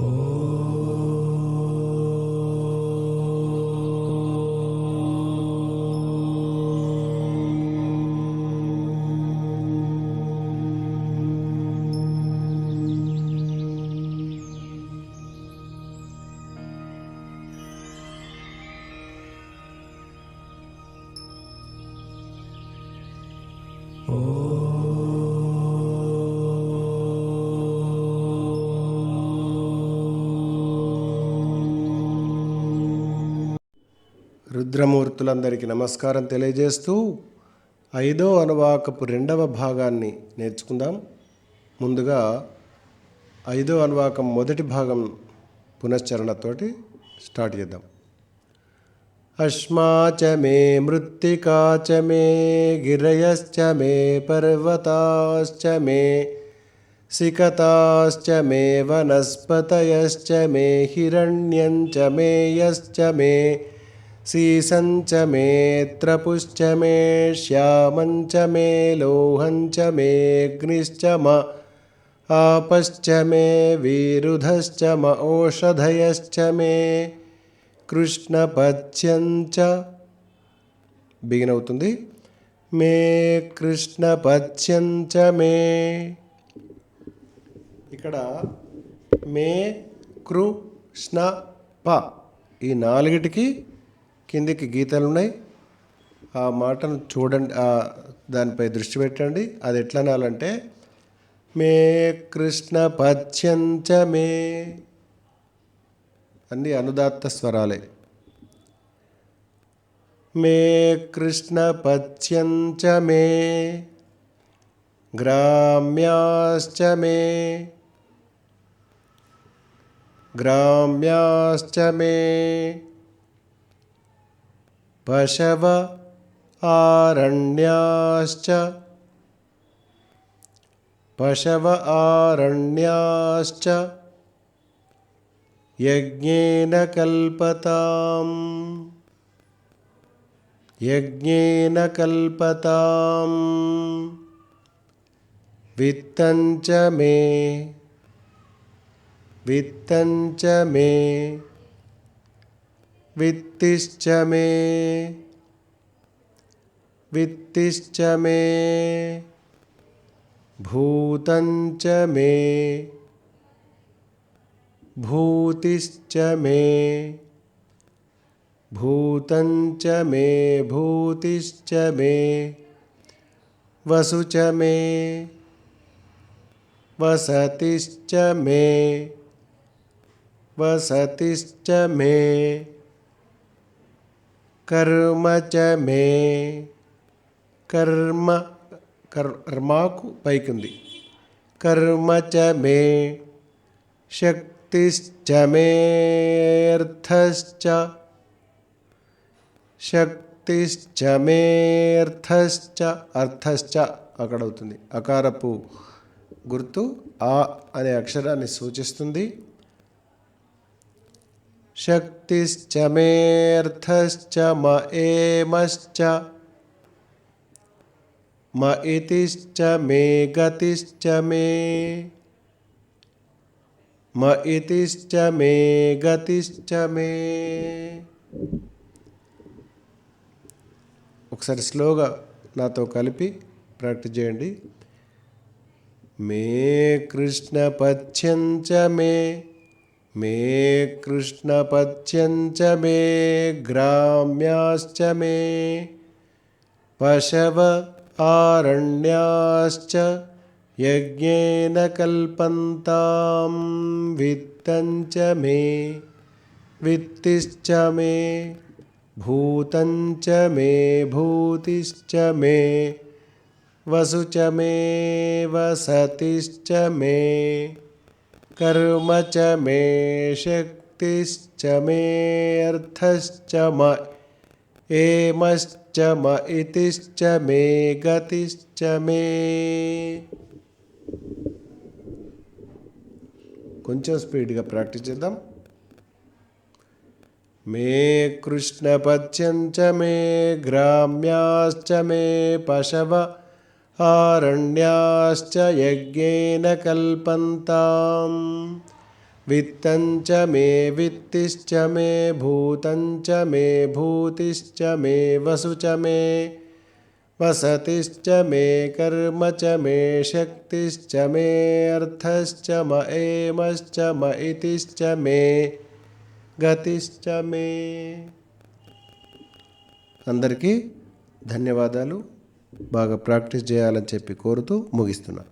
Oh. రుద్రమూర్తులందరికీ నమస్కారం తెలియజేస్తూ ఐదో అనువాకపు రెండవ భాగాన్ని నేర్చుకుందాం. ముందుగా ఐదో అనువాకం మొదటి భాగం పునశ్చరణతోటి స్టార్ట్ చేద్దాం. అశ్మాచ మే మృత్తికాచ మే గిరయశ్చ మే పర్వతాశ్చ మే సికతాశ్చ మే వనస్పతయశ్చ మే హిరణ్యంచ మే యశ్చ మే सीसञ्च मे त्रपुश्च मे श्यामञ्च मे लोहञ्च मेऽग्निश्च म आपश्च मे विरुधश्च म ओषधयश्च मे కృష్ణపత్యంచ బిగిన్ అవుతుంది మే కృష్ణపత్యంచ మే ఇక్కడ మే కృష్ణ ప ఈ నాలుగిటికి కిందికి గీతలు ఉన్నాయి ఆ మాటను చూడండి దానిపై దృష్టి పెట్టండి. అది ఎట్లా అనాలంటే మే కృష్ణ పచ్చంచ మే అన్ని అనుదాత్త స్వరాలే. మే కృష్ణ పచ్చంచ మే గ్రామ్యాశ్చ మే గ్రామ్యాశ్చ మే पशव आरण्याश्च। पशव आरण्याश्च। यज्ञेन कल्पताम्। यज्ञेन कल्पताम्। वित्तञ्च मे। वित्तञ्च मे वित्तिश्च मे। वित्तिश्च मे। भूतञ्च मे। भूतिश्च मे। भूतञ्च मे। भूतिश्च मे। वसु च मे। वसतिश्च मे। वसतिश्च मे। కర్మ చ మే. కర్మ కర్మాకు పైకుంది. కర్మ చ మే. శక్తిశ్చ మేర్థశ్చ శక్తిశ్చ మేర్థశ్చ అర్థశ్చ. అక్కడ అవుతుంది అకారపు గుర్తు ఆ అనే అక్షరాన్ని సూచిస్తుంది. శక్తిశ్చ మేర్థశ్చ మ ఏమశ్చ మ ఇతిశ్చ మే గతిశ్చ మే మ ఇతిశ్చ మే గతిశ్చ మే ఒకసారి స్లోగా నాతో కలిపి ప్రాక్టీస్ చేయండి. మే కృష్ణ పథ్యం చ మే मे कृष्णपत्यञ्च मे ग्राम्याश्च मे पशव आरण्याश्च यज्ञेन कल्पन्तां वित्तञ्च मे वित्तिश्च मे भूतञ्च मे भूतिश्च मे वसु च मे वसतिश्च मे कर्म च मे शक्तिश्च मेऽर्थश्च म एमश्च म इतिश्च मे गतिश्च मे కొంచెం స్పీడ్గా ప్రాక్టీస్ చేద్దాం మే కృష్ణపత్యంచ మే గ్రామ్యాశ్చ మే పశవ आरण्याश्च यज्ञेन कल्पन्तां वित्तं च मे वित्तिश्च मे भूतं च मे भूतिश्च मे वसु च मे वसतिश्च मे कर्म च मे शक्तिश्च मे अर्थश्च म एमश्च म इतिश्च मे గతిశ్చ మే అందరికీ ధన్యవాదాలు బాగా ప్రాక్టీస్ చేయాలని చెప్పి కోరుతూ ముగిస్తున్నా.